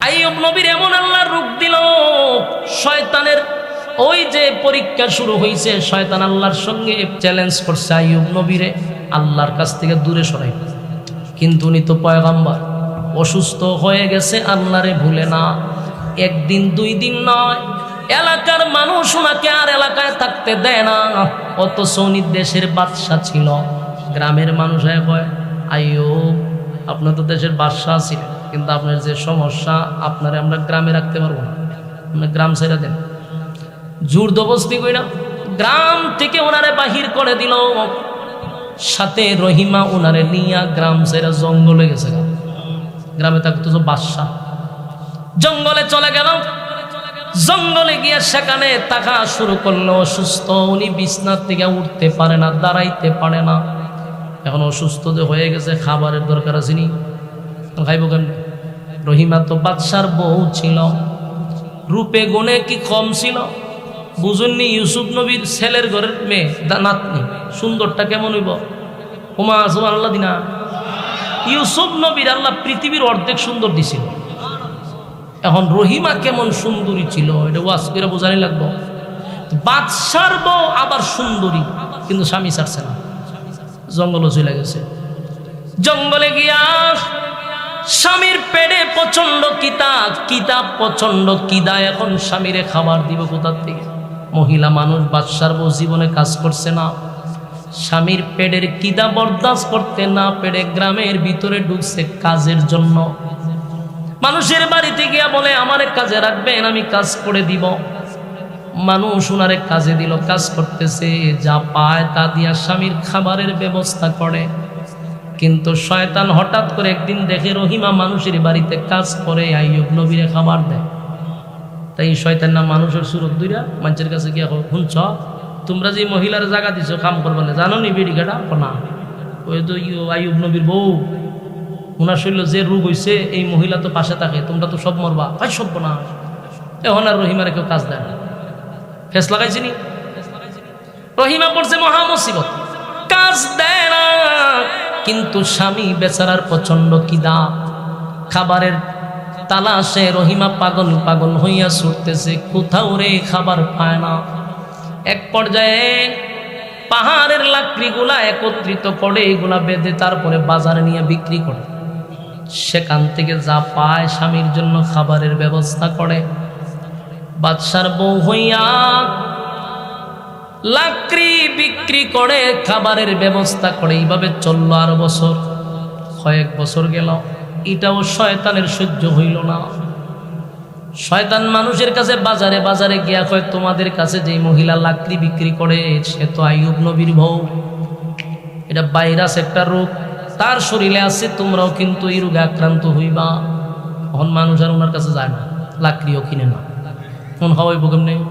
আইয়ুব নবীর এমন আল্লাহর রূপ দিল, শয়তানের ওই যে পরীক্ষা শুরু হয়েছে শয়তান আল্লাহর সঙ্গে চ্যালেঞ্জ করছে আইয়ুব নবীরে, আল্লাহর কাছ থেকে দূরে সরাই। কিন্তু উনি তো পয়গাম্বার, অসুস্থ হয়ে গেছে, আল্লাহরে ভুলে না। একদিন, দুই দিন নয়, এলাকার মানুষ ওনাকে আর এলাকায় থাকতে দেয় না। অত সৌনি দেশের বাদশা ছিল। গ্রামের মানুষ হয়ে আইয়ুব আপনার তো দেশের বাদশাহ ছিলেন। কিন্তু আপনার যে সমস্যা, আপনারে আমরা গ্রামে রাখতে পারব না। আপনি গ্রাম ছেড়ে দেন। জোর দবস্তি না। গ্রাম থেকে ওনারে বাহির করে দিল। সাথে রহিমা ওনারে নিয়া গ্রাম ছেড়ে জঙ্গলে গেছে গ্রামে থাকতো তো বাদশাহ। জঙ্গলে চলে গেল। জঙ্গলে গিয়ে সেখানে থাকা শুরু করল। অসুস্থ, উনি বিছনার থেকে উঠতে পারে না, দাঁড়াইতে পারে না। এখন অসুস্থ যে হয়ে গেছে, খাবারের দরকার আছে নি খাইব কেমনে রহিমা তো বাদশার বউ ছিল। রূপে গুণে কি কম ছিল? বুঝুননি ইউসুফ নবীর ছেলের ঘরের মেয়ে, দা- নাতনি, সুন্দরটা কেমন হইব? হুমা সুমান আল্লাহ দিনা। ইউসুফ নবীর আল্লাহ পৃথিবীর অর্ধেক সুন্দর দিছিল। এখন রহিমা কেমন সুন্দরী ছিল, এটা ওয়াজ করে বোঝানি লাগবো। বাদশার বউ আবার সুন্দরী, কিন্তু স্বামী ছাড়ছে না। জঙ্গলও চলে গেছে। জঙ্গলে গিয়া স্বামীর পেটে প্রচণ্ড কিতাব কিতাব প্রচণ্ড কিদা, এখন স্বামীরে খাবার দিব কোথার থেকে? মহিলা মানুষ বাদশার বউ জীবনে কাজ করছে না। স্বামীর পেটের কিদা বরদাস্ত করতে না পেরে গ্রামের ভিতরে ঢুকছে কাজের জন্য। মানুষের বাড়িতে গিয়া বলে, আমারে কাজে রাখবেন, আমি কাজ করে দিব। মানুষ উনারে কাজে দিল, কাজ করতেছে, যা পায় তা দিয়া স্বামীর খাবারের ব্যবস্থা করে। কিন্তু শয়তান হঠাৎ করে একদিন দেখে রহিমা মানুষের বাড়িতে কাজ করে, আইয়ুব নবীরে খাবার দেয়। তাই শয়তান না মানুষের সুরত দুইরা, মানুষের কাছে গিয়া শুনছ, তোমরা যে মহিলার জায়গা দিছো, কাম করবে না। জানো নি বেড়ি কাটা না। ওই তো ইয়ো আইয়ুব নবীর বউ ওনার শরীর যে রোগ হইছে, এই মহিলা তো পাশে থাকে, তোমরা তো সব মরবা। ভাই সব না। এখন আর রহিমারে কেউ কাজ দেয় না। ফেস লাগাইছি নি? রহিমা পড়ছে মহা মুসিবত। কাজ দেয় না। কিন্তু স্বামী বেচারার প্রচণ্ড কিদা। খাবারের তালাশে রহিমা পাগল পাগল হইয়া ছুটতেছে, কোথাও রে খাবার পায় না। এক পর্যায়ে পাহাড়ের লাকড়িগুলা একত্রিত করে এগুলা বেঁধে তারপরে বাজারে নিয়ে বিক্রি করে। সেখান থেকে যা পায় স্বামীর জন্য খাবারের ব্যবস্থা করে। বাদশার বউ হইয়া লাকড়ি বিক্রি করে খাবারের ব্যবস্থা করে। এইভাবে চলল আরও বছর। কয়েক বছর গেল। এটাও শয়তানের সহ্য হইল না। শয়তান মানুষের কাছে বাজারে বাজারে গিয়া কয়, তোমাদের কাছে যে মহিলা লাকড়ি বিক্রি করে, সে তো আইয়ুব নবীর বউ। এটা ভাইরাস একটা রোগ। তার শরীরে আছে, তোমরাও কিন্তু এই রোগে আক্রান্ত হইবা। তখন মানুষ আর ওনার কাছে যায় না। লাকড়িও কিনে না। কোন হওয়াই বোকেম নেই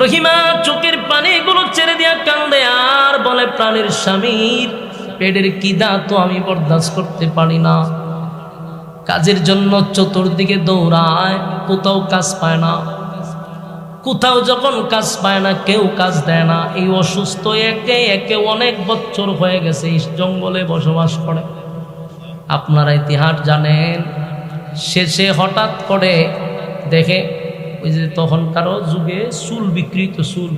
রহিমা চোখের পানি পানিগুলো ছেড়ে দিয়া কান্দে আর বলে, প্রাণের স্বামীর পেটের কিদা তো আমি বরদাস্ত করতে পারি না। কাজের জন্য চতুর্দিকে দৌড়ায়, কোথাও কাজ পায় না। কোথাও যখন কাজ পায় না, কেউ কাজ দেয় না। এই অসুস্থ একে একে অনেক বছর হয়ে গেছে, এই জঙ্গলে বসবাস করে। আপনারা ইতিহাস জানেন, শেষে হঠাৎ করে দেখে ওই যে তখন তখনকারও যুগে চুল বিক্রি তো চুল।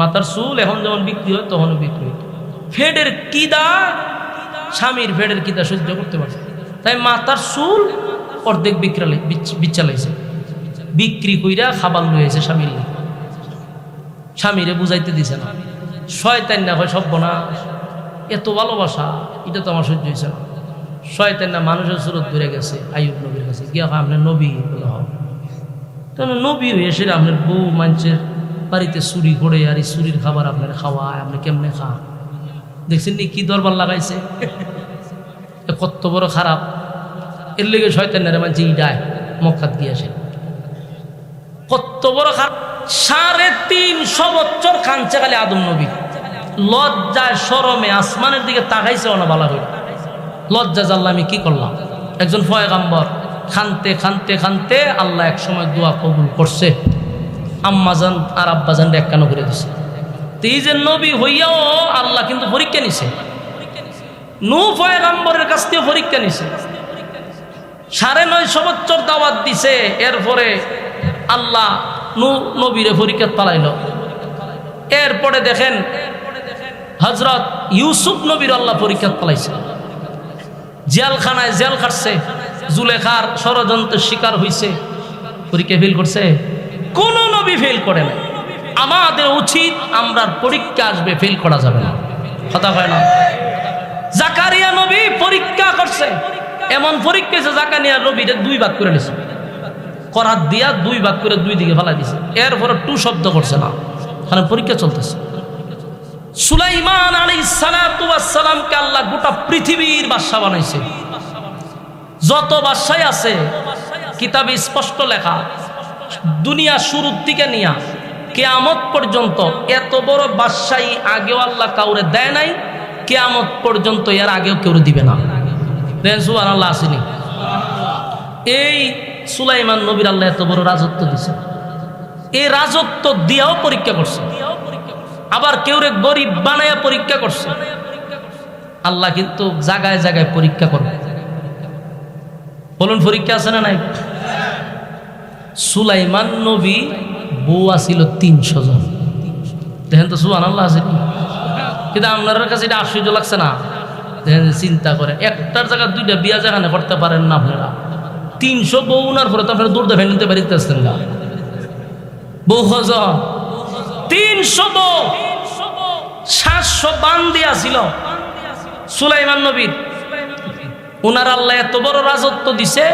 মাথার চুল এখন যেমন বিক্রি হয়, তখনও বিক্রি ফেডের কিদা, স্বামীর ফেডের কিদা সহ্য করতে পারছে তাই মাথার চুল অর্ধেক বিক্রালে বিচ্ছালাইছে। বিক্রি কইরা খাবার লইছে স্বামীর। স্বামীরে বুঝাইতে দিছে না। শয়তান না হয় সভ্য না এত ভালোবাসা, এটা তো আমার সহ্য হয়েছে না। শয়তান না মানুষের সুরত ধরে গেছে, আইয়ুব নবীর কাছে। গিয়া আপনার নবী বলে হও। কেন নবী হয়ে সেটা আপনার বউ মানুষের বাড়িতে চুরি করে আর এই চুরির খাবার আপনার খাওয়ায়, আপনি কেমনে খান? দেখছেন নি কি দরবার লাগাইছে? কত বড় খারাপ। এর লেগে শয়তানের মানছে ইডায় মক্কাত গিয়েছে কত বড় খারাপ। সাড়ে তিনশো বছর কাঞ্চে খালি আদম নবী। লজ্জায় সরমে আসমানের দিকে তাকাইছে না বালা হইল লজ্জা জানলে আমি কি করলাম? একজন ফয়গাম্বর খানতে খানতে খানতে আল্লাহ এক সময় দোয়া কবুল করছে। আম্মাজান আর আব্বাজান একখানো করে দিছে। তো যে নবী হইয়াও আল্লাহ কিন্তু পরীক্ষা নিছে। নু ফয়গাম্বরের কাছ থেকে পরীক্ষা নিছে। সাড়ে নয়শো বছর দাওয়াত দিছে, এরপরে আল্লাহ নু নবীরে পরীক্ষা পালাইল। এরপরে দেখেন হজরত ইউসুফ নবীর আল্লাহ পরীক্ষা পালাইছে। জেলখানায় জেল খাটছে। জুলেখার ষড়যন্ত্রের শিকার হইছে। পরীক্ষা ফেল করছে? কোন নবী ফেল করে না আমাদের উচিত আমরা পরীক্ষা আসবে ফেল করা যাবে না। কথা হয় না। জাকারিয়া নবী পরীক্ষা করছে। এমন পরীক্ষা হয়েছে, জাকারিয়া নবী দুই ভাগ করে নিছে। করাত দিয়া দুই ভাগ করে দুই দিকে ফেলা দিছে। এরপরে টু শব্দ করছে না। কারণ পরীক্ষা চলতেছে। সুলাইমান আলী সালাতামকে আল্লাহ গোটা পৃথিবীর বাদশা বানাইছে। যত বাদশাই আছে, কিতাবে স্পষ্ট লেখা, দুনিয়া শুরুর থেকে নিয়া, কেয়ামত পর্যন্ত এত বড় বাদশাহী আগেও আল্লাহ কাউরে দেয় নাই, কেয়ামত পর্যন্ত এর আগেও কেউ দিবে না। আল্লাহ আসেনি। এই সুলাইমান নবীর আল্লাহ এত বড় রাজত্ব দিছে। এই রাজত্ব দিয়াও পরীক্ষা করছে। আবার কেউ রে গরিব বানায়া পরীক্ষা করছে। আল্লাহ কিন্তু জায়গায় জায়গায় পরীক্ষা করবে। বলুন, পরীক্ষা আছে না নাই? সুলাইমান নবী বউ আসিল তিনশো জন। দেখেন তো সুহান আল্লাহ আছে কিন্তু আপনার কাছে এটা আশ্চর্য লাগছে না? দেখেন, চিন্তা করে একটার জায়গায় দুইটা বিয়া যেখানে করতে পারেন না আপনারা। তিনশো বউ উনার পরে তো আপনারা দূর দেখে নিতে পারিতেছেন না। বউ হজন তিনশো বউ। সাতশো বান দিয়া সুলাইমান নবীর। উনার আল্লাহ এত বড় রাজত্ব দিছে,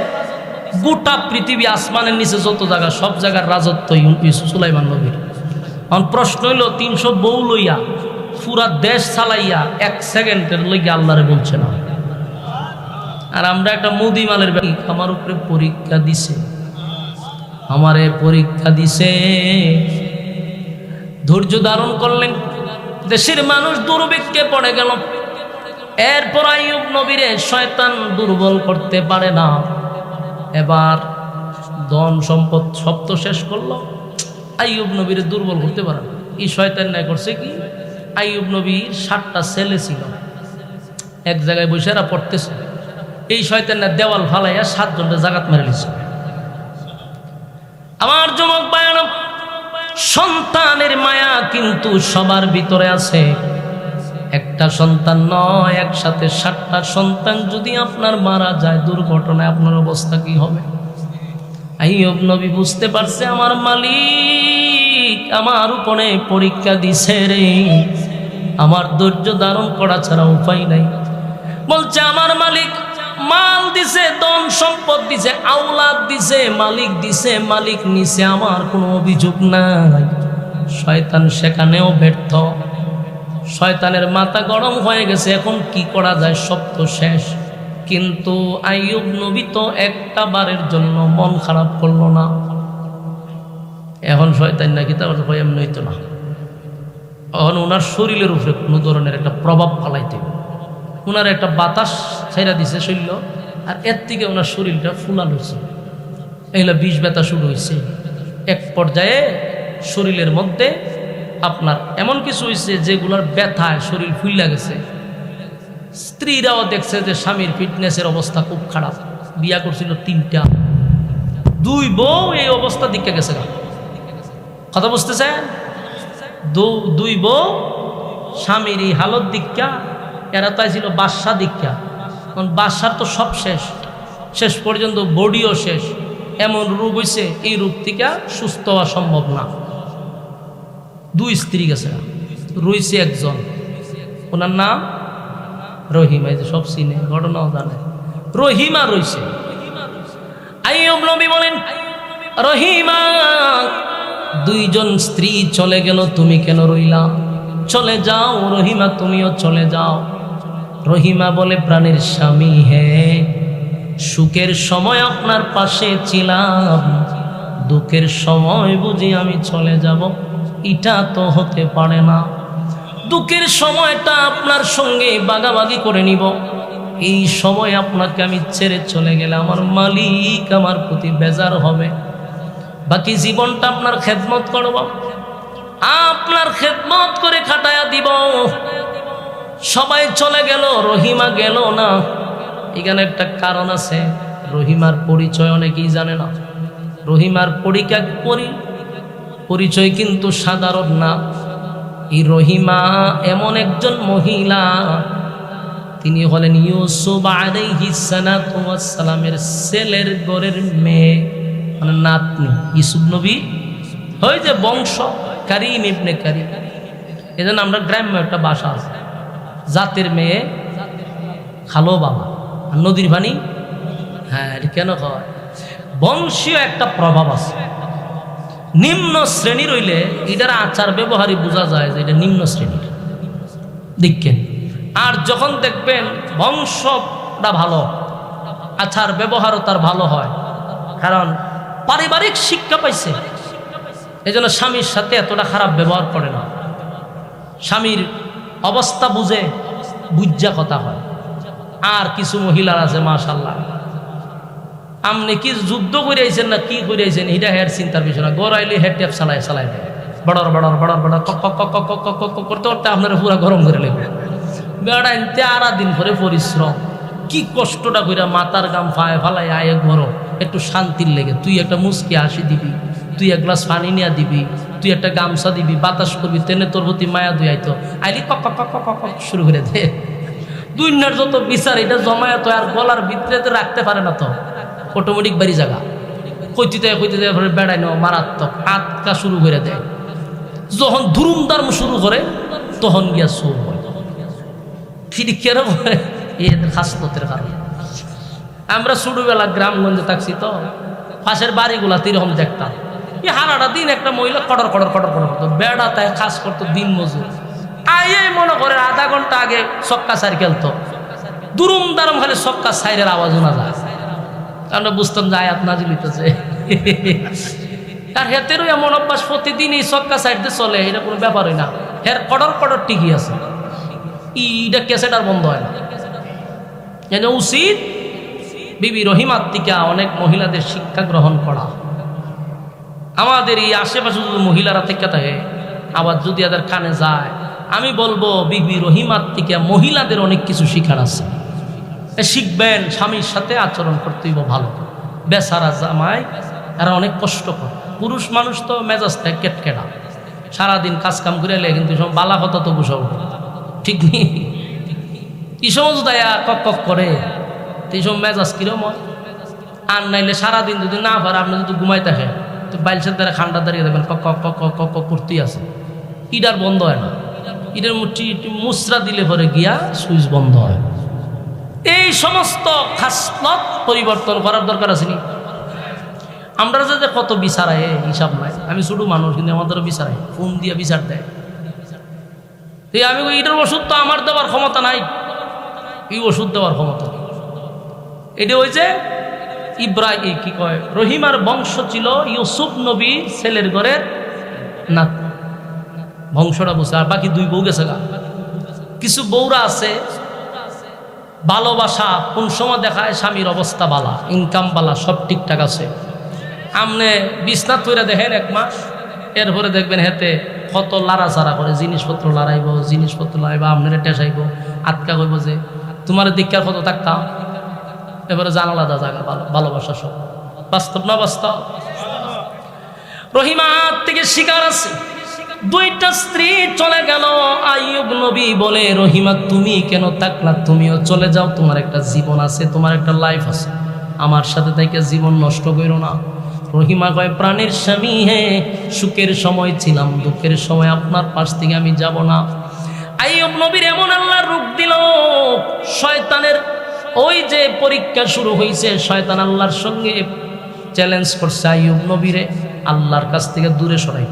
গোটা পৃথিবী আসমানের নিচে যত জায়গা, সব জায়গার রাজত্ব সুলাইমান নবীর। এখন প্রশ্ন হইল, তিনশো বউ লইয়া, পুরা দেশ চালাইয়া এক সেকেন্ডের লইয়া আল্লাহরে বলছে না। আর আমরা একটা মুদি মালের ব্যাপার আমার উপরে পরীক্ষা দিছে। আমারে পরীক্ষা দিছে। ধৈর্য ধারণ করলেন। দেশের মানুষ দুর্ভিক্ষে পড়ে গেল। এরপর আইয়ুব নবীরে শয়তান দুর্বল করতে পারে না। এবার ধন সম্পদ সব তো শেষ করল। আইয়ুব নবীরে দুর্বল করতে পারে না। এই শয়তান নাই করছে কি? আইয়ুব নবীর সাতটা ছেলে ছিল। এক জায়গায় বসে এরা পড়তেছে। এই শয়তানের দেওয়াল ফালাইয়া সাতজনটা জাগাত মেরে লিছে আমার যুবক বায়ান সন্তানের মায়া কিন্তু সবার ভিতরে আছে। একটা সন্তান নয়, একসাথে সাতটা সন্তান যদি আপনার মারা যায়, দুর্ঘটনায় আপনার অবস্থা কি হবে? আইয়ব নবী বুঝতে পারছে, আমার মালিক আমার উপরে পরীক্ষা দিছে রে। আমার ধৈর্য ধারণ করা ছাড়া উপায় নাই। বলছে, আমার মালিক মাল দিছে দন সম্পদ দিছে, আওলাদ দিছে, মালিক দিছে, মালিক নিছে, আমার কোনো অভিযোগ নাই। শয়তান সেখানেও ব্যর্থ। শয়তানের মাথা গরম হয়ে গেছে, এখন কি করা যায়? সব তো শেষ। কিন্তু আইয়ুব নবী তো একটা বারের জন্য মন খারাপ করল না। এখন শয়তান নাকি তার ভয় এমনি হইতো না। এখন ওনার শরীরের উপরে কোনো ধরনের একটা প্রভাব ফালাইতে ওনার একটা বাতাস ছেড়া দিছে শরীর, আর এর থেকে ওনার শরীরটা ফুলাল হয়েছে এগুলো বিষ ব্যথা শুরু হয়েছে এক পর্যায়ে শরীরের মধ্যে আপনার এমন কিছু হয়েছে যেগুলোর ব্যথায় শরীর ফুললা গেছে। স্ত্রীরাও দেখছে যে স্বামীর ফিটনেসের অবস্থা খুব খারাপ। বিয়া করছিল তিনটা। দুই বউ এই অবস্থা দিকে গেছে। কথা বুঝতেছেন? দু- দুই বউ স্বামীর এই হালত দীক্ষা এরা তাই ছিল বাদশা দীক্ষা কারণ বাদশার তো সব শেষ। শেষ পর্যন্ত বডিও শেষ। এমন রোগ হয়েছে এই রোগ থেকে সুস্থ হওয়া সম্ভব না। দুই স্ত্রী গেছে। রইছে একজন। ওনার নাম রহিমা, এই যে সব চিনে, ঘটনাও জানে। রহিমা রইছে বলেন, রহিমা, দুইজন স্ত্রী চলে গেল, তুমি কেন রইলা? চলে যাও রহিমা, তুমিও চলে যাও। রহিমা বলে, প্রাণের স্বামী হে, সুখের সময় আপনার পাশে ছিলাম, দুঃখের সময় বুঝি আমি চলে যাব। এটা তো হতে পারে না। দুঃখের সময়টা আপনার সঙ্গে বাগাবাগি করে নিব। এই সময় আপনাকে আমি ছেড়ে চলে গেলে আমার মালিক আমার প্রতি বেজার হবে। বাকি জীবনটা আপনার খেদমত করব। আপনার খেদমত করে খাটায়া দিব। সবাই চলে গেল, রহিমা গেল না। এখানে একটা কারণ আছে। রহিমার পরিচয় অনেকেই জানে না। রহিমার পরিকা পরি পরিচয় কিন্তু সাধারণ না। এই রহিমা এমন একজন মহিলা, তিনি হলেন ইউসুফ আলাইহিসালামের ছেলের গড়ের মেয়ে মানে নাতনি। ইসুফ নবী ওই যে বংশ কারিম ইবনে কারিম। এজন্য আমরা গ্রাম্য একটা বাসা আছে। জাতের মেয়ে, খালো বাবা। নদীর পানি হ্যাঁ কেন হয়? বংশীয় একটা প্রভাব আছে। নিম্ন শ্রেণি রইলে এটার আচার ব্যবহারই বোঝা যায় যে এটা নিম্ন শ্রেণির দেখেন, আর যখন দেখবেন বংশটা ভালো, আচার ব্যবহারও তার ভালো হয়, কারণ পারিবারিক শিক্ষা পাইছে। এই জন্য স্বামীর সাথে এতটা খারাপ ব্যবহার করে না। স্বামীর অবস্থা বুঝে, বুঝা কথা হয়। আর কিছু মহিলার আছে মাশাল্লাহ আপনি কি যুদ্ধ করে আইছেন না কি করে আইছেন এটা হের চিন্তার বিষয় না গড়াইলে হেড ট্যাপ চালায় চালায় দেয় বড়র বড়র বড়র বড়র কক কক কক কক কক করতে করতে আপনারা পুরা গরম করে লেগে বেড়া এনতে আরা দিন করে পরিশ্রম কি কষ্টটা কইরা মাথার গাম ফায় ফালাই আয় ঘর একটু শান্তির লেগে তুই একটা মুসকি হাসি দিবি তুই এক গ্লাস পানি নিয়ে দিবি তুই একটা গামছা দিবি বাতাস করবি তেনে তোর প্রতি মায়া দুই আইতো আইলি কক কক কক কক শুরু করে দে দুইনার যত বিচার এটা জমায়েত হয় আর গলার ভিতরে তো রাখতে পারে না তো অটোমেটিক বাড়ি জায়গা কইতে দেয় কইতে দেয় পরে বেড়াই নেওয়া মারাত্মক আটকা শুরু করে দেয়। যখন ধুরুম দার্ম শুরু করে, তখন গিয়া সৌ হয়। ঠিক কেন বলে এদের খাসলতের কারণে। আমরা ছোটবেলা গ্রামগঞ্জে থাকছি তো, পাশের বাড়িগুলা এরকম দেখতাম। এই হারাটা দিন একটা মহিলা কটর কটর কটর কটর করতো, বেড়া তাই খাস করতো দিন মজুর। আইয়ে মনে করে আধা ঘণ্টা আগে সক্কা সার খেলতো দুরুম দারম খালি সক্কা সাইরের আওয়াজ শোনা যায়। আমরা বুঝতাম যে আয়াত নাজিল হইতেছে। তার হেতেরও এমন অভ্যাস প্রতিদিন এই সক্কা সাইডে চলে, এটা কোনো ব্যাপারই না। হের কডর কডর টিকি আছে। ইটা ক্যাসেট আর বন্ধ হয় না। উচিত বিবি রহিমার থেকে অনেক মহিলাদের শিক্ষা গ্রহণ করা। আমাদের এই আশেপাশে যদি মহিলারা থেকে থাকে, আবার যদি এদের কানে যায়, আমি বলব বিবি রহিমার থেকে মহিলাদের অনেক কিছু শিখার আছে। শিখবেন, স্বামীর সাথে আচরণ করতে হইব ভালো বেচারা জামাই এরা অনেক কষ্ট করে। পুরুষ মানুষ তো মেজাজ থেকে কেটকেটা। সারাদিন কাজ কাম করে এলে কিন্তু সব বালা কথা তো বুঝাও। ঠিক নেই? এই সমস্ত দায়া, কক কক করে। এই সব মেজাজ কিরম হয়? আর নাইলে সারাদিন যদি না পারে, আপনি যদি ঘুমাই থাকেন, তো বাইলসের দ্বারা খান্ডা দাঁড়িয়ে দেখবেন, কক কক কক কক কক করতেই আছে। ইটার বন্ধ হয় না। মুঠি মুসরা দিলে পরে গিয়া সুইচ বন্ধ হয়। এই সমস্ত খাসলত পরিবর্তন করার দরকার আছে নি? আমরা যাতে কত বিচারায় হিসাব নাই। আমি ছোট মানুষ, কিন্তু আমাদেরও বিচারাই ফোন দিয়ে বিচার দেয়। এই আমি এটার ওষুধ তো আমার দেওয়ার ক্ষমতা নাই। এই ওষুধ দেওয়ার ক্ষমতা। এটা ওই যে ইব্রাহিম কি কয়, রহিমার বংশ ছিল ইউসুফ নবী ছেলের ঘরের না বংশটা বসে আর বাকি দুই বউ গেছে কিছু বউরা আছে ভালোবাসা, কোন সময় দেখায় স্বামীর অবস্থা বালা ইনকাম বালা, সব ঠিকঠাক আছে। আমনে বিছনাথ তৈরা দেখেন এক মাস, এরপরে দেখবেন হেতে কত লাড়াচাড়া করে, জিনিসপত্র লড়াইব জিনিসপত্র লড়াইব আপনারা টেসাইব আটকা কইব যে, তোমার দীক্ষার কত থাকতাম? এবারে জানালা দা জায়গা, ভালো, ভালোবাসা সব। বাস্তব না বাস্তব? রহিমার থেকে শিকার আছে। দুইটা স্ত্রী চলে গেল। আইয়ুব নবী বলে, রহিমা, তুমি কেন থাকলা তুমিও চলে যাও। তোমার একটা জীবন আছে, তোমার একটা লাইফ আছে। আমার সাথে থেকে জীবন নষ্ট করো না। রহিমা কয়, প্রাণের স্বামী, হে, সুখের সময় ছিলাম, দুঃখের সময় আপনার পাশ থেকে আমি যাব না। আইয়ুব নবীর এমন আল্লাহর রূপ দিল, শয়তানের ওই যে পরীক্ষা শুরু হয়েছে শয়তান আল্লাহর সঙ্গে চ্যালেঞ্জ করছে আইয়ুব নবীরে, আল্লাহর কাছ থেকে দূরে সরাই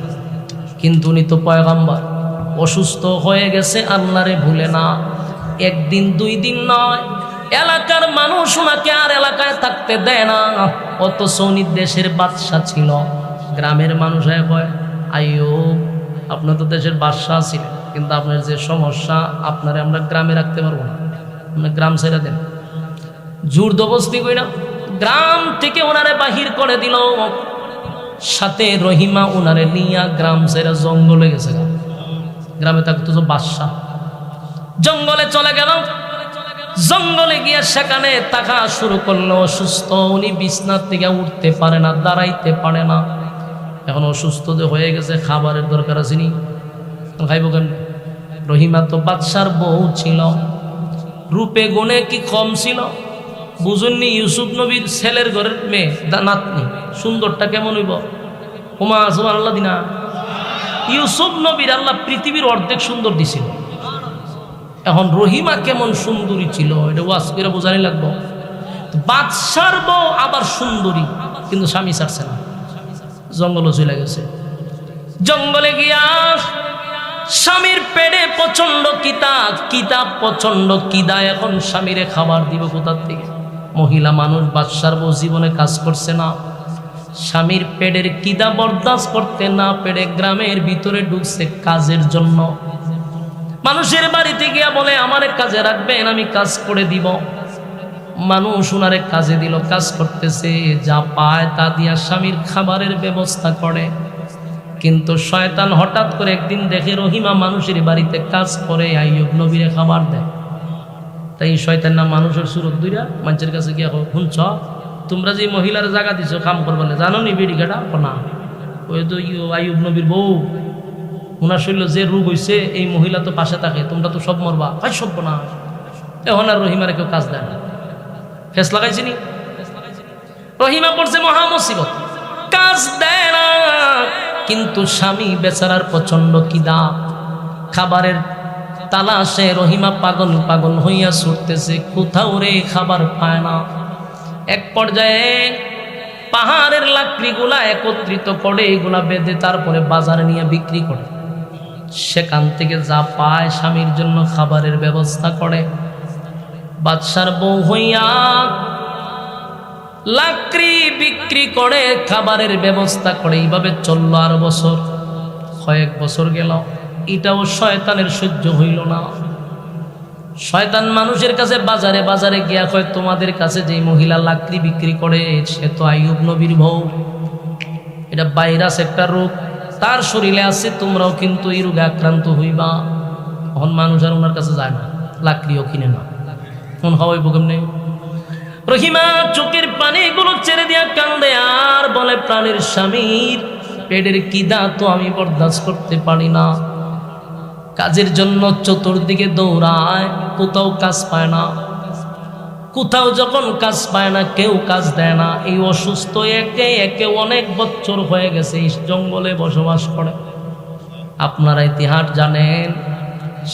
কিন্তু উনি তো পয়গাম্বার। অসুস্থ হয়ে গেছে, আল্লাহরে ভুলে না। একদিন, দুই দিন নয়, এলাকার মানুষ ওনাকে আর এলাকায় থাকতে দেয় না। অত উনি দেশের বাদশা ছিল। গ্রামের মানুষ কয় আইও আপনার তো দেশের বাদশাহ ছিলেন, কিন্তু আপনার যে সমস্যা, আপনারে আমরা গ্রামে রাখতে পারব না। আপনি গ্রাম ছেড়ে দেন। জোর দবস্তি কই না গ্রাম থেকে ওনারে বাহির করে দিল। সাথে রহিমা উনারে নিয়া গ্রাম সেরা জঙ্গলে গেছে গ্রামে থাকতো তো বাদশাহ। জঙ্গলে চলে গেল। জঙ্গলে গিয়া সেখানে তাকা শুরু করল, অসুস্থ। উনি বিছনার থেকে উঠতে পারে না, দাঁড়াইতে পারে না। এখন অসুস্থ যে হয়ে গেছে, খাবারের দরকার আছে নি? খাইব কেন রহিমা তো বাদশার বউ ছিল। রূপে গুণে কি কম ছিল? বুঝুননি ইউসুফ নবীর ছেলের ঘরের মেয়ে নাতনি। সুন্দরটা কেমন হইব? ওমা সুমান আল্লাহ দিনা। ইউসুফ নবীর আল্লাহ পৃথিবীর অর্ধেক সুন্দর দিছিল। এখন রহিমা কেমন সুন্দরী ছিল, এটা ওয়াজ করে বোঝানি লাগবো। বাদশার বউ আবার সুন্দরী, কিন্তু স্বামী ছাড়ছে না। জঙ্গলও চলে গেছে। জঙ্গলে গিয়া স্বামীর পেটে প্রচণ্ড কিতাব কিতাব প্রচণ্ড কিদা, এখন স্বামীরে খাবার দিব কোথার থেকে? মহিলা মানুষ বাদশার বউ জীবনে কাজ করছে না। স্বামীর পেটের কিদা বরদাস্ত করতে না পেরে গ্রামের ভিতরে ঢুকছে কাজের জন্য। মানুষের বাড়িতে গিয়া বলে, আমারে কাজে রাখবেন, আমি কাজ করে দিব। মানুষ উনারে কাজে দিল, কাজ করতেছে, যা পায় তা দিয়া স্বামীর খাবারের ব্যবস্থা করে। কিন্তু শয়তান হঠাৎ করে একদিন দেখে রহিমা মানুষের বাড়িতে কাজ করে, আইয়ুব নবীরে খাবার দেয়। তাই শয়তান না মানুষের সুরত দুইরা মানুষের কাছে গিয়া শুনছ? তোমরা যে মহিলার জায়গা দিছো, কাম করবলে জানো নি বেড়ি কাটা? না। ওই তো আইয়ুব নবীর বউ ওনার শরীর যে রোগ হইছে, এই মহিলা তো পাশে থাকে, তোমরা তো সব মরবা। ভাই সব না। এখন আর রহিমারে কেউ কাজ দেয় না। ফেস লাগাইছি নি? রহিমা পড়ছে মহা মুসিবত। কাজ দেয় না। কিন্তু স্বামী বেচারার প্রচণ্ড কিদা খাবারের তালাশে রহিমা পাগল পাগল হইয়া ছুটতেছে, কোথাও রে খাবার পায় না। এক পর্যায়ে পাহাড়ের লাকড়িগুলা একত্রিত করে এগুলা বেঁধে তারপরে বাজারে নিয়ে বিক্রি করে। সেখান থেকে যা পায় স্বামীর জন্য খাবারের ব্যবস্থা করে। বাদশার বউ হইয়া লাকড়ি বিক্রি করে, খাবারের ব্যবস্থা করে। এইভাবে চলল আর বছর। কয়েক বছর গেল। এটাও শয়তানের সহ্য হইল না। শয়তান মানুষের কাছে বাজারে বাজারে গিয়া কয়, তোমাদের কাছে যে মহিলা লাকড়ি বিক্রি করে, সে তো আইয়ুব নবীর বউ। এটা ভাইরাস একটা রোগ। তার শরীরে আছে, তোমরাও কিন্তু এই রোগে আক্রান্ত হইবা। তখন মানুষ আর ওনার কাছে যায় না, লাকড়িও কিনে না। এখন হওয়াইব কেমনে? রহিমা চোখের পানিগুলো ছেড়ে দিয়া কান্দে আর বলে, প্রাণের স্বামীর পেটের কিদা তো আমি বরদাস্ত করতে পারি না। কাজের জন্য চতুর্দিকে দৌড়ায়, কোথাও কাজ পায় না। কোথাও যখন কাজ পায় না, কেউ কাজ দেয় না। এই অসুস্থ একে একে অনেক বছর হয়ে গেছে, এই জঙ্গলে বসবাস করে। আপনারা ইতিহাস জানেন,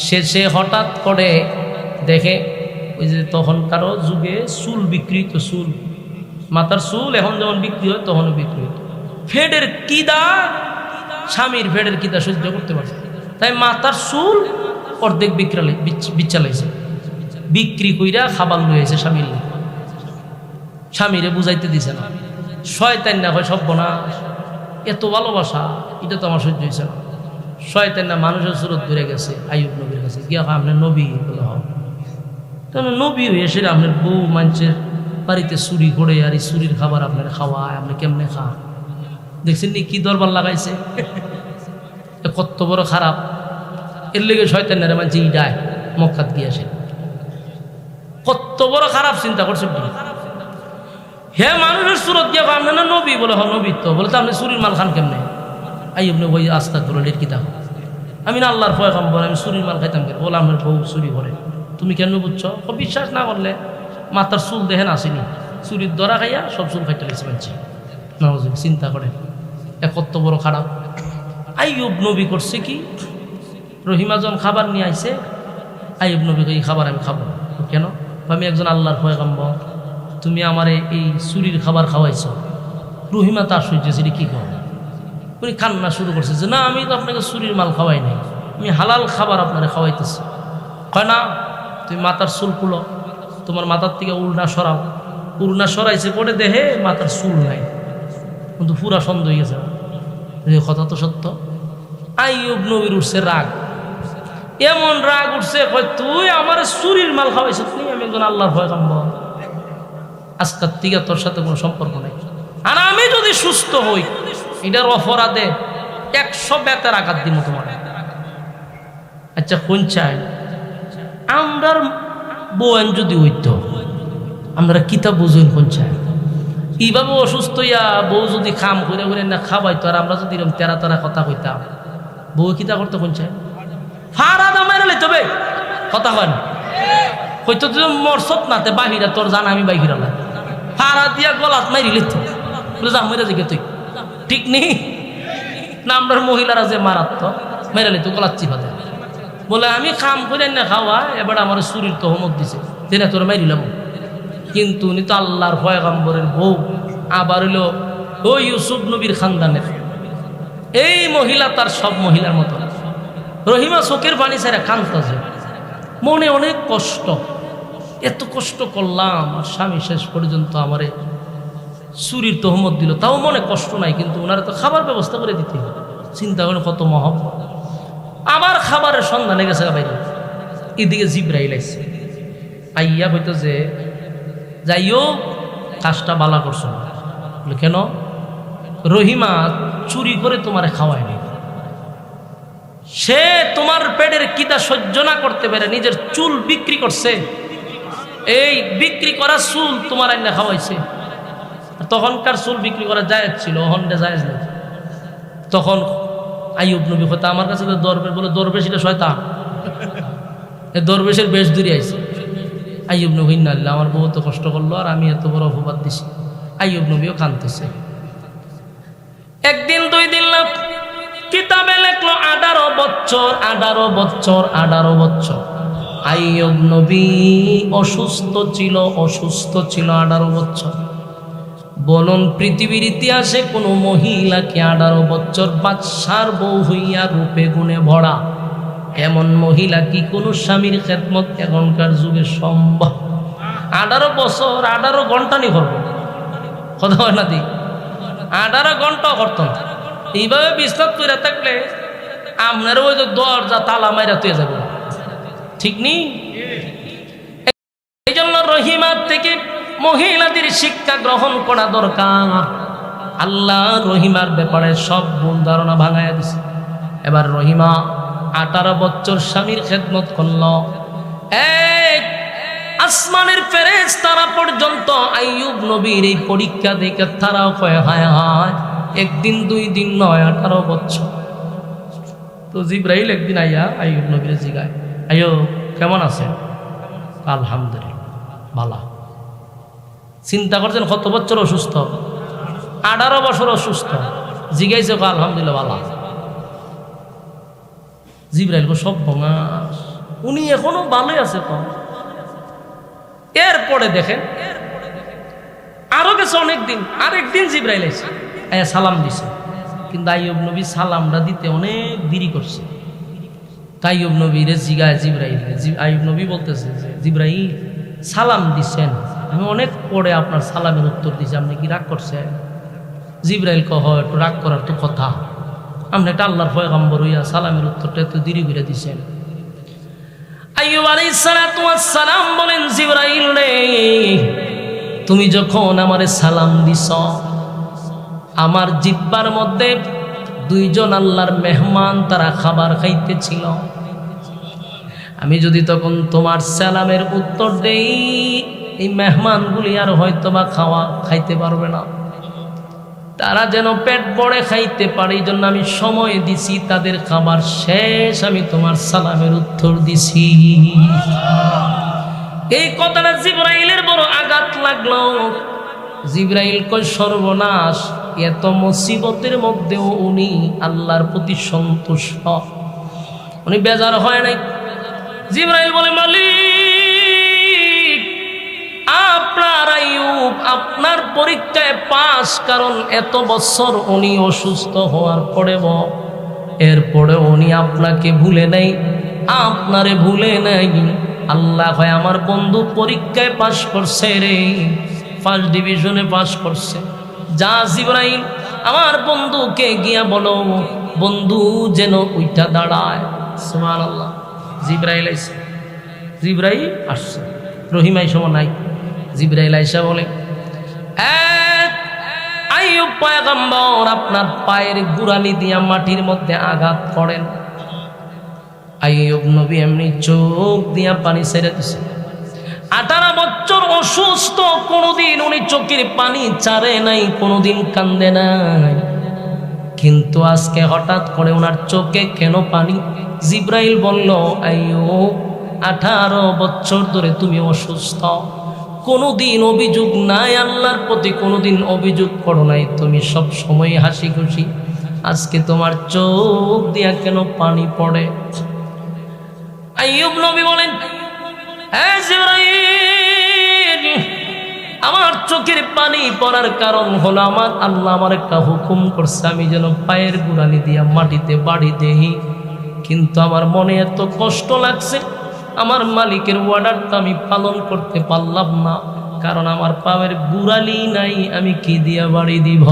শেষে হঠাৎ করে দেখে, ওই যে তখনকারও যুগে চুল বিক্রি তো চুল। মাথার চুল এখন যেমন বিক্রি হয়, তখনও বিক্রি হতো ফেডের কিদা? স্বামীর ফেডের কিদা সহ্য করতে পারছে তাই মাথার চুল অর্ধেক বিক্রালে বিচ্ছালাইছে। বিক্রি কইরা খাবার লইছে স্বামীর। স্বামীরে বুঝাইতে দিছে না। শয়তান না হয় সব না। এত ভালোবাসা, এটা তো আমার সহ্য হয়েছে না। শয়তান না মানুষের সুরত দূরে গেছে আয়ুব নবীর কাছে। গিয়া আপনার নবী বলে হও। তাহলে নবী হয়ে এসে আপনার বউ মানুষের বাড়িতে চুরি করে আর এই চুরির খাবার আপনার খাওয়ায়, আপনি কেমনে খান? দেখছেন নি কি দরবার লাগাইছে? কত বড় খারাপ। এর লেগে শয়তানের মানছে ইডায় মক্কাত গিয়েছে কত বড় খারাপ চিন্তা করছে আপনি। হে মানুষের সুরত দিয়ে কয়, আপনার না নবী? বলে হ নবী তো। বলে তো আপনি চুরির মাল খান কেমনে? আই আপনি ওই আস্তা করে লেট কিতাব। আমি না আল্লাহর ভয় খাম বলে আমি চুরির মাল খাইতাম কেন বলে আপনার বউ চুরি করে। তুমি কেন বুঝছ? ও বিশ্বাস না করলে মাথার চুল দেখেন আসেনি। চুরির দরা খাইয়া সব চুল খাইতে লেগেছে মানছি। নওয়াজ চিন্তা করে এ কত বড় খারাপ। আইয়ুব নবী করছে কি? রহিমাজন খাবার নিয়ে আইছে। আইয়ুব নবী এই খাবার আমি খাব কেন? আমি একজন আল্লাহর ভয় কাম্ব তুমি আমারে এই চুরির খাবার খাওয়াইছ। রহিমা তার সহ্য সেটি কী খাওয়া উনি কান্না শুরু করছে যে, না, আমি তো আপনাকে চুরির মাল খাওয়াই নাই। আমি হালাল খাবার আপনারে খাওয়াইতেছি। কয়, না, তুমি মাথার চুল খুলো তোমার মাথার থেকে উল্টা সরাও। উল্টা সরাইছে পরে দেহে মাথার চুল নাই। কিন্তু পুরা সন্দেহ গেছে। কথা তো সত্য? আইয়ুব নবীর উঠছে রাগ। এমন রাগ উঠছে তুই আমার চুরির মাল খাওয়াইছ তুই আমি একজন আল্লাহর ভয় কাম্ব আজকার থেকে তোর সাথে কোনো সম্পর্ক নেই। আর আমি যদি সুস্থ হই, এটার অপরাধে একশো বেতের আঘাত দিব তোমার। আচ্ছা কোন চাই? আমরার বউন যদি হইতো আমরা কিতাব বুঝুন কোন চাই? এইভাবে অসুস্থ ইয়া বউ যদি খাম করে করে না খাওয়াইতো আর আমরা যদি এরকম তেরা তেরা কথা কইতাম। বউ কিতা করতে কোন চাই ফারা দামের লইতবে কথা হয় না হয়তো তুই মরসত নাতে বাহিরা, তোর জান আমি বাহিরা না ফারা দিয়া গলাত মারি লিত বলে যা মেরে দিকে তুই। ঠিক নেই না, আমরা মহিলারা যে মারাত্মক মেরে লিত গলাত চিপা দেয়। বলে আমি খাম করে না খাওয়া এবার আমার শরীর তো হোমক দিছে। দিনে তোর মারিলাম কিন্তু উনি তো আল্লাহর ভয়গাম্বরের বউ। আবার হইল ও ইউসুফ নবীর খানদানের। এই মহিলা তার সব মহিলার মতো। রহিমা চোখের পানি ছেড়ে কান্তাছে মনে অনেক কষ্ট। এত কষ্ট করলাম, আর স্বামী শেষ পর্যন্ত আমারে চুরির তহমত দিল। তাও মনে কষ্ট নাই, কিন্তু ওনারা তো খাবার ব্যবস্থা করে দিতে। চিন্তা করে কত মহব আবার খাবারের সন্ধানে গেছে বাইরে। এদিকে জিব্রাইল আইছে। আইয়া হইতো যে যাইও, কাজটা বালা করছ না। কেন? রহিমা চুরি করে তোমারে খাওয়ায় না। সে তোমার পেটের কিতা সহ্য না করতে পারে নিজের চুল বিক্রি করছে। এই বিক্রি করা চুল তোমার আইনা খাওয়াইছে। তখনকার চুল বিক্রি করা জায়েজ ছিল হন্ডে জায়েজ নেই। তখন আইয়ুব নবী হয়তো আমার কাছে দরবেশ বলে, দরবেশ এটা শয়তান। এই দরবেশের বেশ দূরে আইছে। আইয়ুব নবী নাল্লা আমার বউ তো কষ্ট করল আর আমি এত বড় অপবাদ দিছি। আইয়ুব নবীও কানতেছে একদিন, দুই দিন না কিতাবে লেখলো, আঠারো বছর আঠারো বছর আঠারো বছর আইয়ুব নবী অসুস্থ ছিল অসুস্থ ছিল আঠারো বছর বলুন, পৃথিবীর ইতিহাসে কোনো মহিলাকে আঠারো বছর বাদশার বউ হইয়া রূপে গুণে ভরা এমন মহিলা কি কোনো স্বামীর খেদমত এখনকার যুগে সম্ভব? আঠারো বছর, আঠারো ঘণ্টা নি করব। কথা না দি আঠারো ঘণ্টা করতাম। এইভাবে বিশ্রাম করে থাকলে আপনার ওই যে দরজা, তালা মাইরা তুই যাবে। ঠিক নেই এই জন্য রহিমার থেকে মহিলাদের শিক্ষা গ্রহণ করা দরকার। আল্লাহ রহিমার ব্যাপারে সব ভুল ধারণা ভাঙাইয়া দিছে। এবার রহিমা আঠারো বছর স্বামীর খেদমত করল। এক আসমানের ফেরেস তারা পর্যন্ত আইয়ুব নবীর এই পরীক্ষা দেখে তারাও কয় হায় হায়। একদিন, দুই দিন নয়, আঠারো বছর। তো জিব্রাহিল একদিন আইয়া আইয়ুব নবীর জিগায়, আইয়ো, কেমন আছেন? আলহামদুলিল্লাহ, ভালা। চিন্তা করছেন, কত বছর অসুস্থ? আঠারো বছর অসুস্থ। জিগাইছে আলহামদুলিল্লাহ, ভালা। জিব্রাইল গো সব ভঙাস উনি এখনও ভালোই আছে তো এরপরে দেখেন, আরও গেছে অনেকদিন, আরেকদিন জিব্রাইল আইছে। আয়া সালাম দিছে। কিন্তু আইয়ুব নবী সালামটা দিতে অনেক দেরি করছে। তাইয়ুব নবীরে জিগায় জিব্রাইল আইয়ুব নবী বলতেছে যে, জিব্রাইল, সালাম দিছেন। আমি অনেক পরে আপনার সালামের উত্তর দিছি। আপনি কি রাগ করছেন? জিব্রাইল কহ একটু রাগ করার তো কথা। আপনি একটা আল্লাহর পয়গম্বর হইয়া সালামের উত্তরটা একটু দেরি করে দিছেন। সালাম বলেন রে, তুমি যখন আমারে সালাম দিছ, আমার জিব্বার মধ্যে দুইজন আল্লাহর মেহমান তারা খাবার খাইতেছিল। আমি যদি তখন তোমার সালামের উত্তর দেই, এই মেহমানগুলি আর হয়তো বা খাওয়া খাইতে পারবে না। তারা যেন পেট বড়ে খাইতে পারে এই জন্য আমি সময় দিছি, তাদের খাবার শেষ, আমি তোমার সালামের উত্তর দিছি। এই কথাটা জিব্রাইলের বড় আঘাত লাগল। জিব্রাইল কয়, সর্বনাশ, এত মুসিবতের মধ্যেও উনি আল্লাহর প্রতি সন্তুষ্ট। উনি বেজার হয় নাই। জিব্রাইল বলে, মালিক আপনার আপনার পরীক্ষায় পাস কারণ এত বছর উনি অসুস্থ হওয়ার পরেও এরপরে উনি আপনাকে ভুলে নেই, আপনারে ভুলে নাই। আল্লাহ হয় আমার বন্ধু, পরীক্ষায় পাশ করছে রে ফার্স্ট ডিভিশনে পাশ করছে। যা জিব্রাইল, আমার বন্ধুকে গিয়া বলো, বন্ধু যেন ওইটা দাঁড়ায়। সুমান আল্লাহ জিব্রাইল আইসে জিব্রাইল আসছে। রহিমাই সময় নাই। জিব্রাইল আইসা বলে "এক আইয়ুব পয়গম্বর আপনার পায়ের গুড়ালি দিয়া মাটির মধ্যে আঘাত করেন। আইয়ুব নবী এমনি চোখ দিয়া পানি ছেড়ে দিছে। আঠারো বছর অসুস্থ, কোনোদিন উনি চোখের পানি চারে নাই, কোনোদিন কান্দে নাই। কিন্তু আজকে হঠাৎ করে ওনার চোখে কেন পানি? জিব্রাইল বলল আইও আঠারো বছর ধরে তুমি অসুস্থ। কোনোদিন অভিযোগ নাই আল্লাহর প্রতি কোনোদিন অভিযোগ করো নাই। তুমি সব সময় হাসি খুশি আজকে তোমার চোখ দিয়া কেন পানি পড়ে? আইয়ুব নবী বলেন "হ্যাঁ জিবরাইল, আমার চোখের পানি পড়ার কারণ হলো আমার আল্লাহ আমার একটা হুকুম করছে আমি যেন পায়ের গুড়ালি দিয়া মাটিতে বাড়ি দেই কিন্তু আমার মনে এত কষ্ট লাগছে আমার মালিকের অর্ডারটা আমি পালন করতে পারলাম না, কারণ আমার পায়ের গুড়ালি নাই, আমি কি দিয়া বাড়ি দিব?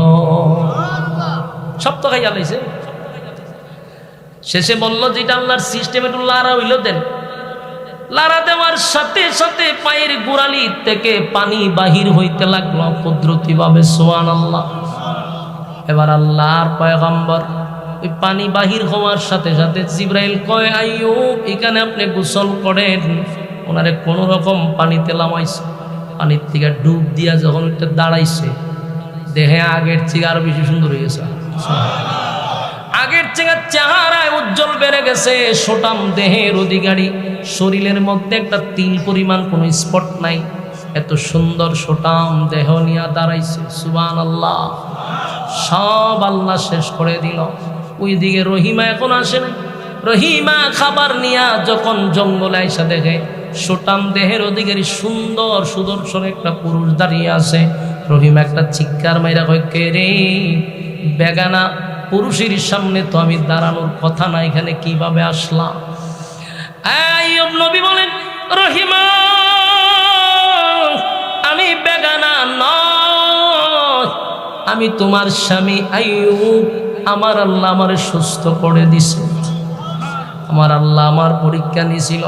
সব তো খাই জ্বালাইছে শেষে বলল, যেটা আল্লাহর সিস্টেম একটু লারা হইল দেন। লারা দেওয়ার সাথে সাথে পায়ের গোড়ালি থেকে পানি বাহির হইতে লাগল কুদরতি ভাবে সোয়ান আল্লাহ এবার আল্লাহর পয়গম্বর ওই পানি বাহির হওয়ার সাথে সাথে জিব্রাইল কয়, আইয়ুব, এখানে আপনি গোসল করেন। ওনারে কোনো রকম পানিতে লামাইছে। পানির থেকে ডুব দিয়া যখন ওইটা দাঁড়াইছে, দেহে আগের থেকে আরও বেশি সুন্দর হয়ে গেছে। আগের থেকে চেহারায় উজ্জ্বল বেড়ে গেছে, সোটাম দেহের অধিকারী। শরীরের মধ্যে একটা তিল পরিমাণ কোনো স্পট নাই। এত সুন্দর সোটাম দেহ নিয়ে দাঁড়াইছে। সুবান আল্লাহ সব আল্লাহ শেষ করে দিল। ওইদিকে রহিমা এখন আসে নাই। রহিমা খাবার নিয়া যখন জঙ্গলে আইসা দেখে সোটাম দেহের অধিকারী সুন্দর সুদর্শন একটা পুরুষ দাঁড়িয়ে আছে। রহিমা একটা চিৎকার মাইরা কয়, কে রে? বেগানা পুরুষের সামনে তো আমি দাঁড়ানোর কথা না, এখানে কীভাবে আসলাম? নবী বলেন, রহিমা, আমি বেগানা নয়। আমি তোমার স্বামী আইয়ুব। আমার আল্লাহ আমার সুস্থ করে দিছে। আমার আল্লাহ আমার পরীক্ষা নিছিল।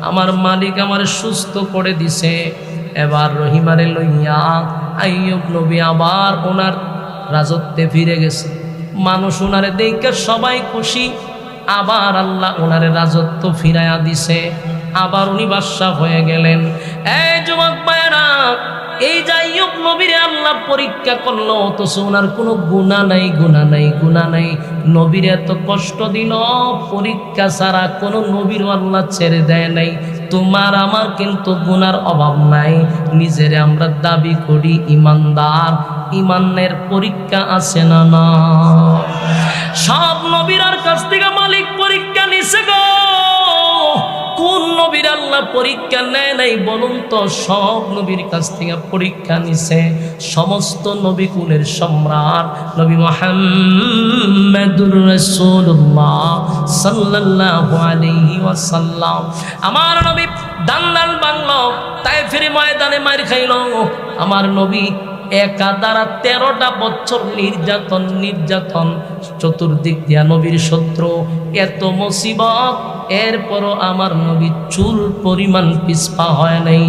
আমার মালিক আমার সুস্থ করে দিছে। এবার রহিমারে লইয়া আইয়ুব নবী আবার ওনার রাজত্বে ফিরে গেছে। মানুষ ওনারে দেখে সবাই খুশি। আবার আল্লাহ ওনারে রাজত্ব ফিরাইয়া দিছে। আবার উনি বাদশাহ হয়ে গেলেন। এই যুবক ভাইয়েরা এই যাইয়ুব নবীরে আল্লাহ পরীক্ষা করল, অথচ ওনার কোনো গুণা নাই গুণা নাই গুণা নাই। নবীর এত কষ্ট দিল, পরীক্ষা ছাড়া কোনো নবীর আল্লাহ ছেড়ে দেয় নাই। তোমার আমার কিন্তু গুনার অভাব নাই। নিজের আমরা দাবি করি, ইমানদার। ইমানের পরীক্ষা আছে না না? সব নবীরার কাছ থেকে মালিক পরীক্ষা নিছে গো। কোন নবীর আল্লাহ পরীক্ষা নেয় নাই বলুন তো, সব নবীর কাছ থেকে পরীক্ষা নিছে। সমস্ত নবী কুলের সম্রাট, নবী মোহাম্মদুর রাসূলুল্লাহ সাল্লাল্লাহু আলাইহি ওয়াসাল্লাম। আমার নবী দান্নাল বাংলো তাইফের ময়দানে মার খাইলো। আমার নবী একা দ্বারা তেরোটা বছর নির্যাতন নির্যাতন। চতুর্দিক দিয়া নবীর শত্রু। এত মুসিবত, এরপরও আমার নবী চুল পরিমাণ পিসপা হয় নাই।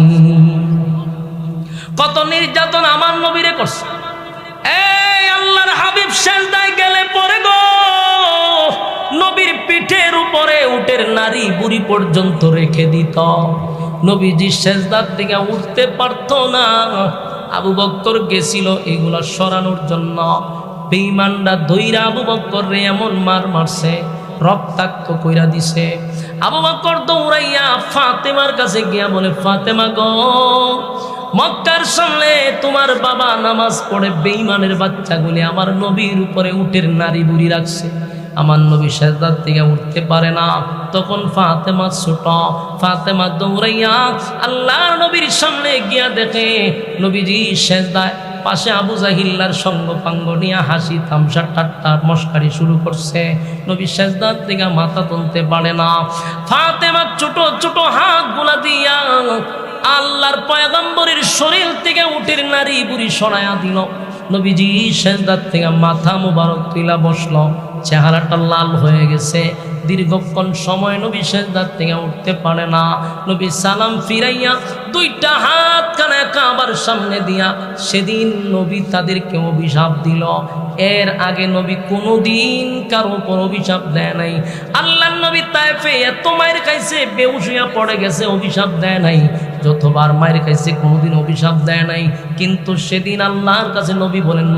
কত নির্যাতন আমার নবীরে করছে। আল্লাহর হাবিব সেজদায় গেলে নবীর পিঠের উপরে নারী বুড়ি পর্যন্ত রেখে দিত। নবীজি সেজদার থেকে উঠতে পারতো না। আবু বক্কর গেছিল এগুলা সরানোর জন্য। বেইমানরা দইরা আবু বক্কর রে এমন মার মারছে, রক্তাক্ত কইরা দিছে। আবু বক্কর দৌড়াইয়া ফাতেমার কাছে গিয়া বলে, ফাতেমা গ, মক্কার সামনে তোমার বাবা নামাজ পড়ে বেইমানের বাচ্চাগুলি আমার নবীর উপরে উটের নারী বুড়ি রাখছে। আমার নবী সেজদার থেকে উঠতে পারে না। তখন ফাতেমা ছোট, ফাতেমা দৌড়াইয়া আল্লাহ নবীর সামনে গিয়া দেখে, নবীজি সেজদায় পাশে আবু জাহিল্লার সঙ্গ পাঙ্গ নিয়ে হাসি, তামসা ঠাট্টা মস্কারি শুরু করছে। নবী সেজদার থেকে মাথা তুলতে পারে না। ফাতেমা ছোট ছোট হাতগুলা দিয়া আল্লাহর পয়গম্বরের শরীর থেকে উটের নারী বুড়ি সরাইয়া দিল। নবীজি সেজদার থেকে মাথা মুবারক তুইলা বসল। চেহারাটা লাল হয়ে গেছে। দীর্ঘক্ষণ সময় নবী সেজদার থেকে উঠতে পারে না। নবী সালাম ফিরাইয়া দুইটা হাত কানা কাবার সামনে দিয়া সেদিন নবী তাদেরকে অভিশাপ দিল। এর আগে নবী কোনোদিন কারও উপর অভিশাপ দেয় নাই। আল্লাহ নবী তাইফে এত মায়ের খাইছে বেউসিয়া পড়ে গেছে, অভিশাপ দেয় নাই। যতবার মায়ের খাইছে কোনোদিন অভিশাপ দেয় নাই। কিন্তু সেদিন আল্লাহর কাছে নবী বলেন